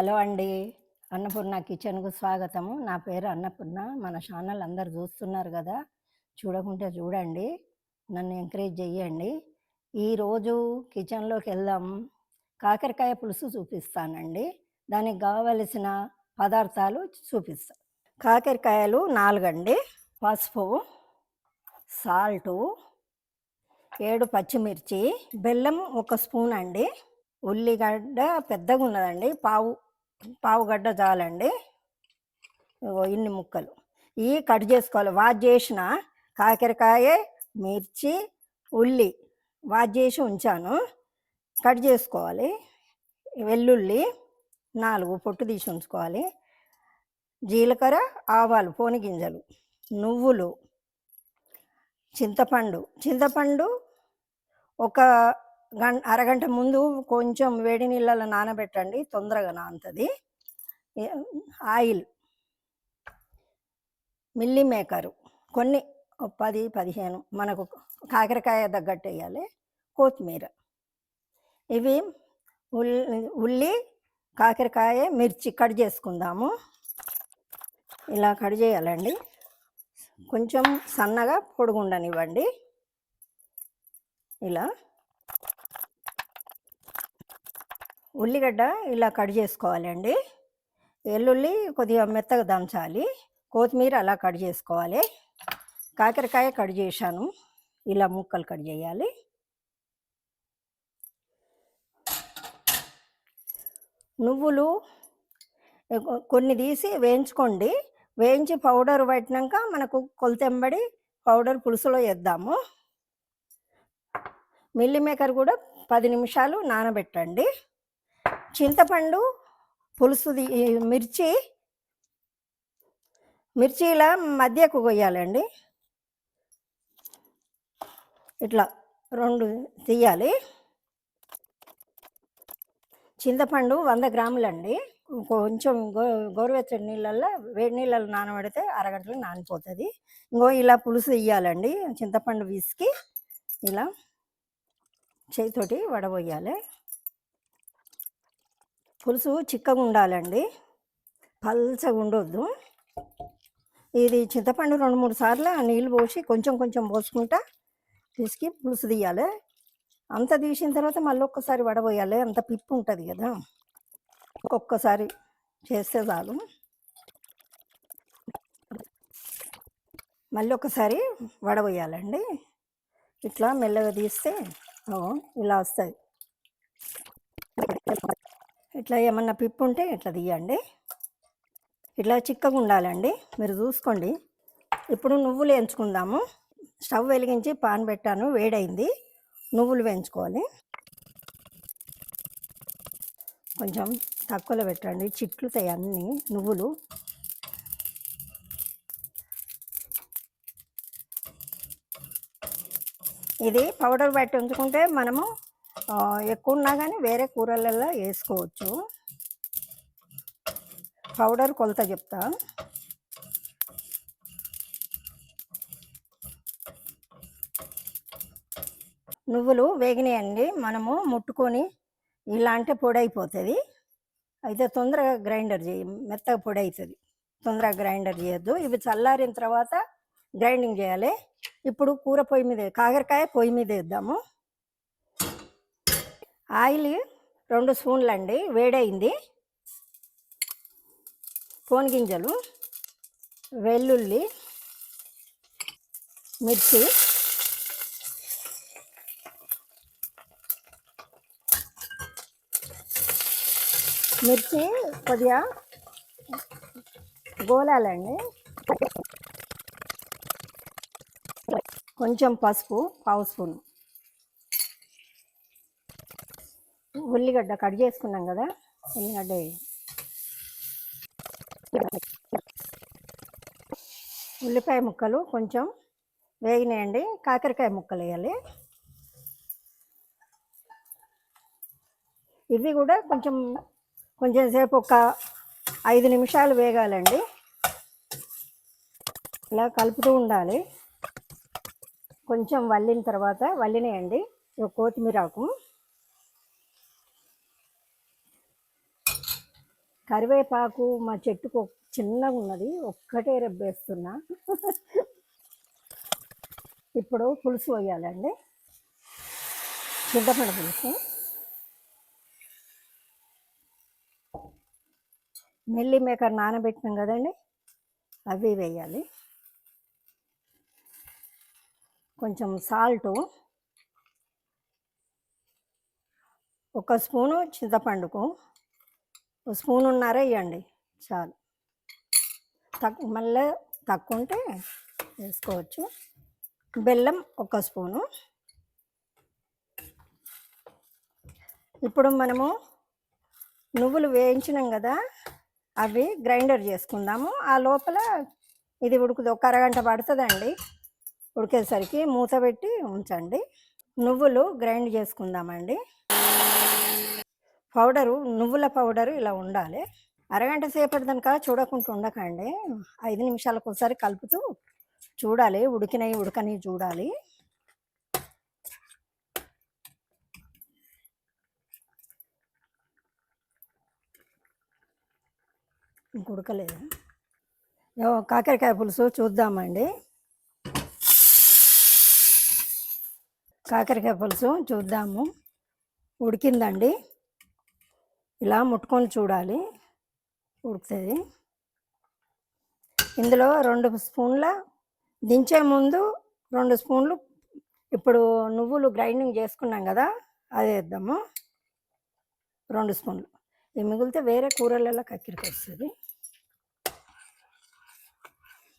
Hello అండి. అన్నపూర్ణ కిచెన్కు స్వాగతము. నా పేరు అన్నపూర్ణ. మన ఛానల్ అందరు చూస్తున్నారు కదా చూడకుంటే చూడండి నన్ను ఎంకరేజ్ చేయండి ఈరోజు కిచెన్లోకి వెళ్దాం. కాకరకాయ పులుసు చూపిస్తానండి. దానికి కావలసిన పదార్థాలు చూపిస్తాను కాకరకాయలు నాలుగండి. పసుపు సాల్టు ఏడు పచ్చిమిర్చి బెల్లం ఒక స్పూన్ అండి ఉల్లిగడ్డ పెద్దగా ఉన్నదండి పావు పావుగడ్డ చాలండి. ఇన్ని ముక్కలు. ఇవి కట్ చేసుకోవాలి. వాష్ చేసిన కాకరకాయ మిర్చి ఉల్లి వాష్ చేసి ఉంచాను. కట్ చేసుకోవాలి. వెల్లుల్లి నాలుగు పొట్టు తీసి ఉంచుకోవాలి. జీలకర్ర ఆవాలు పోని గింజలు నువ్వులు చింతపండు. చింతపండు ఒక గం అరగంట ముందు కొంచెం వేడి నీళ్ళలో నానబెట్టండి తొందరగా నానుతుంది. ఆయిల్ మిల్లీ మేకరు. కొన్ని పది పదిహేను మనకు కాకరకాయ తగ్గట్టు వేయాలి. కొత్తిమీర. ఇవి ఉల్లి ఉల్లి కాకరకాయ మిర్చి కట్ చేసుకుందాము. ఇలా కట్ చేయాలండి. కొంచెం సన్నగా పొడుగుండనివ్వండి. ఇలా. ఉల్లిగడ్డ ఇలా కట్ చేసుకోవాలండి. వెల్లుల్లి కొద్దిగా మెత్తగా దంచాలి. కొత్తిమీర అలా కట్ చేసుకోవాలి. కాకరకాయ కట్ చేశాను. ఇలా ముక్కలు కట్ చేయాలి. నువ్వులు కొన్ని తీసి వేయించుకోండి. వేయించి పౌడర్ పట్టినాక మనకు కొలతెంబడి పౌడర్ పులుసులో వేద్దాము. మిల్లీ మేకర్ కూడా పది నిమిషాలు నానబెట్టండి. చింతపండు పులుసు మిర్చి మిర్చి ఇలా మధ్యకు కొయ్యాలండి. ఇట్లా రెండు తీయాలి. చింతపండు వంద గ్రాములండి. కొంచెం గో గోరువెచ్చని నీళ్ళల్లో వేడి నీళ్ళలో నానబెడితే అరగంటలో నానిపోతుంది. ఇంకో ఇలా పులుసు ఇయ్యాలండి చింతపండు విసికి. ఇలా చేతితోటి వడబోయాలి. పులుసు చిక్కగా ఉండాలండి. పల్చగా ఉండొద్దు. ఇది చింతపండు రెండు మూడు సార్లు నీళ్ళు పోసి కొంచెం కొంచెం పోసుకుంటా పిసికి పులుసు తీయాలి. అంత తీసిన తర్వాత మళ్ళీ ఒక్కసారి వడబోయాలి. అంత పిప్పు ఉంటుంది కదా. ఒక్కొక్కసారి చేస్తే చాలు. మళ్ళీ ఒకసారి వడబోయాలండి. ఇట్లా మెల్లగా తీస్తే ఇలా వస్తుంది ఇట్లా ఏమన్నా పిప్పు ఉంటే ఇట్లా తీయండి. ఇట్లా చిక్కగా ఉండాలండి. మీరు చూసుకోండి. ఇప్పుడు నువ్వులు వేయించుకుందాము. స్టవ్ వెలిగించి పాన్ పెట్టాను. వేడైంది. నువ్వులు వేయించుకోవాలి. కొంచెం తక్కువలో పెట్టండి. చిట్లుతాయి అన్నీ. నువ్వులు. ఇది పౌడర్ బట్టి ఉంచుకుంటే మనము ఎక్కువ ఉన్నా కానీ వేరే కూరలలో వేసుకోవచ్చు. పౌడర్ కొలత చెప్తా. నువ్వులు వేగినాయండి. మనము ముట్టుకొని ఇలాంటి పొడి అయిపోతుంది అయితే తొందరగా గ్రైండర్ చేయి. మెత్తగా పొడి అవుతుంది తొందరగా గ్రైండర్ చేయొద్దు. ఇవి చల్లారిన తర్వాత గ్రైండింగ్ చేయాలి. ఇప్పుడు కూర పొయ్యి మీద కాకరకాయ పొయ్యి మీద వేద్దాము. ఆయిల్ రెండు స్పూన్లు అండి వేడైంది. పోన్ గింజలు వెల్లుల్లి మిర్చి. మిర్చి కొద్దిగా గోలాలండి. కొంచెం పసుపు పావు స్పూన్. ఉల్లిగడ్డ కట్ చేసుకున్నాం కదా ఉల్లిగడ్డ ఉల్లిపాయ ముక్కలు కొంచెం వేగినాయండి కాకరకాయ ముక్కలు వేయాలి. ఇవి కూడా కొంచెం కొంచెం సేపు ఒక ఐదు నిమిషాలు వేగాలండి. ఇలా కలుపుతూ ఉండాలి. కొంచెం వల్లిన తర్వాత వల్లినాయండి. కొత్తిమీర ఆకు. కరివేపాకు మా చెట్టుకు చిన్నగా ఉన్నది ఒక్కటే రెబ్బేస్తున్నా. ఇప్పుడు పులుసు పోయాలండి. చింతపండు పులుసు. మెల్లి మేకర్ నానబెట్టినాం కదండి అవి వేయాలి. కొంచెం సాల్టు. ఒక స్పూను చింతపండుకు. స్పూన్ ఉన్నారా ఇవ్వండి చాలు. తక్కువ మళ్ళీ తక్కువ ఉంటే వేసుకోవచ్చు. బెల్లం ఒక స్పూను. ఇప్పుడు మనము నువ్వులు వేయించినాం కదా అవి గ్రైండర్ చేసుకుందాము. ఆ లోపల ఇది ఉడుకుది ఒక అరగంట పడుతుందండి. ఉడికేసరికి మూత పెట్టి ఉంచండి. నువ్వులు గ్రైండ్ చేసుకుందామండి. పౌడరు నువ్వుల పౌడరు ఇలా ఉండాలి. అరగంట సేపటి దానిక చూడకుండా ఉండకండి. ఐదు నిమిషాలకు ఒకసారి కలుపుతూ చూడాలి. ఉడికినవి ఉడకని చూడాలి. ఉడకలేదు. కాకరకాయ పులుసు చూద్దామండి. కాకరకాయ పులుసు చూద్దాము. ఉడికిందండి. ఇలా ముట్టుకొని చూడాలి. ఉడుకుతుంది. ఇందులో రెండు స్పూన్ల దించే ముందు రెండు స్పూన్లు ఇప్పుడు నువ్వులు గ్రైండింగ్ చేసుకున్నాం కదా అది వేద్దాము. రెండు స్పూన్లు. ఇవి మిగిలితే వేరే కూరలలో కక్కిరికి వస్తుంది.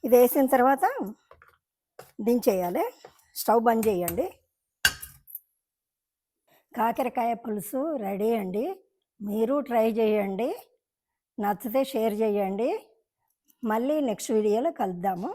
ఇది వేసిన తర్వాత దించేయాలి. స్టవ్ బంద్ చేయండి. కాకరకాయ పులుసు రెడీ అండి. మీరు ట్రై చేయండి. నచ్చితే షేర్ చేయండి. మళ్ళీ నెక్స్ట్ వీడియోలో కలుద్దాము.